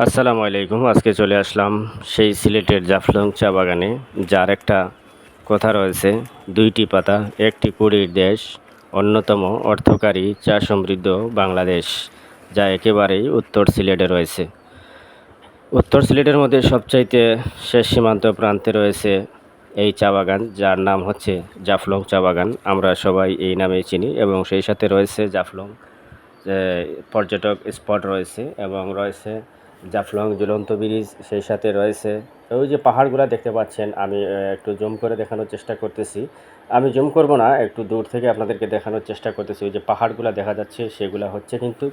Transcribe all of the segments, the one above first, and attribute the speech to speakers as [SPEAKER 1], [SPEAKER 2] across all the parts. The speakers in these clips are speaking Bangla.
[SPEAKER 1] আসসালামু আলাইকুম। আজকে চলে আসলাম সেই সিলেটের জাফলং চা বাগানে, যার একটা কথা রয়েছে, দুইটি পাতা, একটি কুড়ির দেশ, অন্যতম অর্থকারী চা সমৃদ্ধ বাংলাদেশ, যা একেবারেই উত্তর সিলেটে রয়েছে। উত্তর সিলেটের মধ্যে সবচাইতে শেষ সীমান্ত প্রান্তে রয়েছে এই চা বাগান, যার নাম হচ্ছে জাফলং চা বাগান। আমরা সবাই এই নামেই চিনি এবং সেই সাথে রয়েছে জাফলং পর্যটক স্পট রয়েছে এবং রয়েছে জাফলং ঝুলন্ত ব্রিজ, সেই সাথে রয়েছে। ওই যে পাহাড়গুলো দেখতে পাচ্ছেন, আমি একটু জুম করে দেখানোর চেষ্টা করতেছি। আমি জুম করব না, একটু দূর থেকে আপনাদেরকে দেখানোর চেষ্টা করতেছি। ওই যে পাহাড়গুলো দেখা যাচ্ছে, সেগুলো হচ্ছে কিন্তু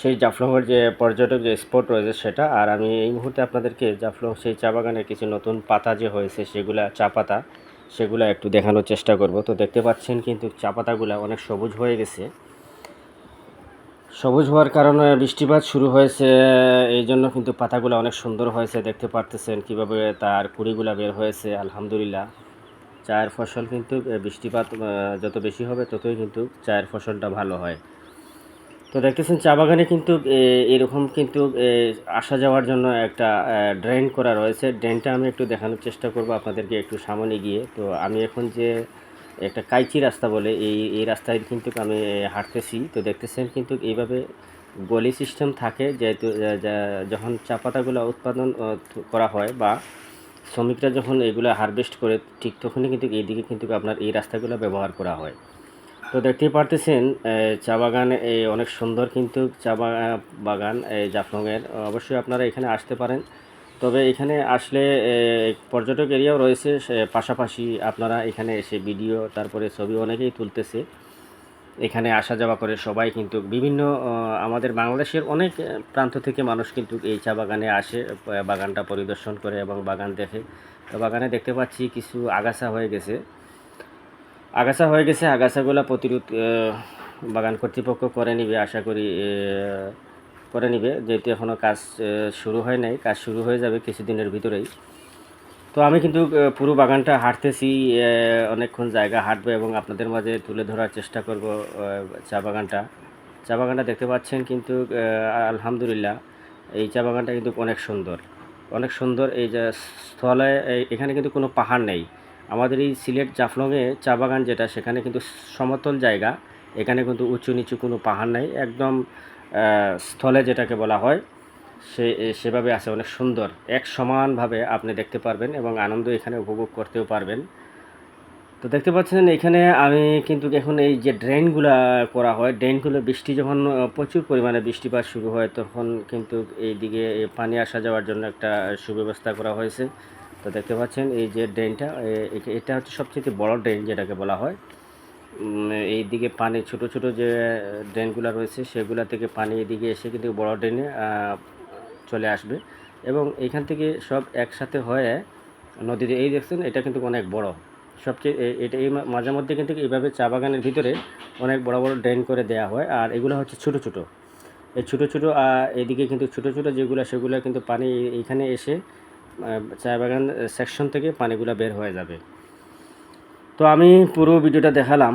[SPEAKER 1] সেই জাফলংয়ের যে পর্যটক যে স্পট রয়েছে সেটা। আর আমি এই মুহূর্তে আপনাদেরকে জাফলং সেই চা বাগানের কিছু নতুন পাতা যে হয়েছে, সেগুলা চা পাতা, সেগুলো একটু দেখানোর চেষ্টা করব। তো দেখতে পাচ্ছেন কিন্তু চা পাতাগুলো অনেক সবুজ হয়ে গেছে। সবুজ হওয়ার কারণে বৃষ্টিপাত শুরু হয়েছে, এই জন্য কিন্তু পাতাগুলো অনেক সুন্দর হয়েছে, দেখতে পারতেছেন কীভাবে তার কুড়িগুলা বের হয়েছে, আলহামদুলিল্লাহ। চায়ের ফসল কিন্তু বৃষ্টিপাত যত বেশি হবে ততই কিন্তু চায়ের ফসলটা ভালো হয়। তো দেখতেছেন, চা বাগানে কিন্তু এরকম কিন্তু আসা যাওয়ার জন্য একটা ড্রেন করা রয়েছে। ড্রেনটা আমি একটু দেখানোর চেষ্টা করব আপনাদেরকে একটু সামনে গিয়ে। তো আমি এখন যে একটা কাইচি রাস্তা বলে, এই এই রাস্তায় কিন্তু আমি হাঁটতেছি। তো দেখতেছেন কিন্তু এইভাবে গলি সিস্টেম থাকে যেহেতু যখন চা পাতাগুলো উৎপাদন করা হয় বা শ্রমিকরা যখন এগুলো হারভেস্ট করে, ঠিক তখনই কিন্তু এইদিকে কিন্তু আপনার এই রাস্তাগুলো ব্যবহার করা হয়। তো দেখতেই পারতেছেন চা বাগান অনেক সুন্দর কিন্তু চা বাগান এই জাফলংয়ের। অবশ্যই আপনারা এখানে আসতে পারেন। তবে এখানে আসলে পর্যটক এরিয়াও রয়েছে। পাশাপাশি আপনারা এখানে এসে ভিডিও, তারপরে ছবি অনেকেই তুলতেছে। এখানে আসা যাওয়া করে সবাই কিন্তু বিভিন্ন আমাদের বাংলাদেশের অনেক প্রান্ত থেকে মানুষ কিন্তু এই চা বাগানে আসে বাগানটা পরিদর্শন করে এবং বাগান দেখে। তো বাগানে দেখতে পাচ্ছি কিছু আগাছা হয়ে গেছে। আগাছা হয়ে গেছে, আগাছাগুলো প্রতিরোধ বাগান কর্তৃপক্ষ করে নিবে, আশা করি করে নিবে, যেহেতু এখনও কাজ শুরু হয় নাই। কাজ শুরু হয়ে যাবে কিছুদিনের ভিতরেই। তো আমি কিন্তু পুরো বাগানটা হাঁটতেছি অনেকক্ষণ জায়গা হাঁটবো এবং আপনাদের মাঝে তুলে ধরার চেষ্টা করব চা বাগানটা। চা বাগানটা দেখতে পাচ্ছেন কিন্তু আলহামদুলিল্লাহ, এই চা বাগানটা কিন্তু অনেক সুন্দর। অনেক সুন্দর এই যে স্থলে এখানে কিন্তু কোনো পাহাড় নেই। আমাদের এই সিলেট জাফলংয়ে চা বাগান যেটা, সেখানে কিন্তু সমতল জায়গা। এখানে কিন্তু উঁচু নিচু কোনো পাহাড় নেই। একদম স্থলে যেটাকে বলা হয়, সে সেভাবে আছে, অনেক সুন্দর। এক সমানভাবে আপনি দেখতে পারবেন এবং আনন্দ এখানে উপভোগ করতেও পারবেন। তো দেখতে পাচ্ছেন, এখানে আমি কিন্তু এখন এই যে ড্রেনগুলো করা হয়, ড্রেনগুলো বৃষ্টি যখন প্রচুর পরিমাণে বৃষ্টিপাত শুরু হয়, তখন কিন্তু এই পানি আসা যাওয়ার জন্য একটা সুব্যবস্থা করা হয়েছে। তো দেখতে পাচ্ছেন, এই যে ড্রেনটা এটা হচ্ছে সবচেয়ে বড় ড্রেন যেটাকে বলা হয়। এই দিকে পানি, ছোট ছোট যে ড্রেনগুলো রয়েছে, সেগুলা থেকে পানি এদিকে এসে কিন্তু বড় ড্রেনে চলে আসবে। এবং এইখান থেকে সব একসাথে হয়ে নদীতে, এই দেখছেন, এটা কিন্তু অনেক বড়। সবচেয়ে এটা এই মাঝে মধ্যে কিন্তু এইভাবে চা বাগানের ভিতরে অনেক বড় বড় ড্রেন করে দেওয়া হয়। আর এগুলো হচ্ছে ছোট ছোট। এই ছোট, ছোটো এদিকে কিন্তু ছোট ছোট যেগুলো, সেগুলো কিন্তু পানি এইখানে এসে চা বাগান সেকশন থেকে পানিগুলো বের হয়ে যাবে। তো আমি পুরো ভিডিওটা দেখালাম।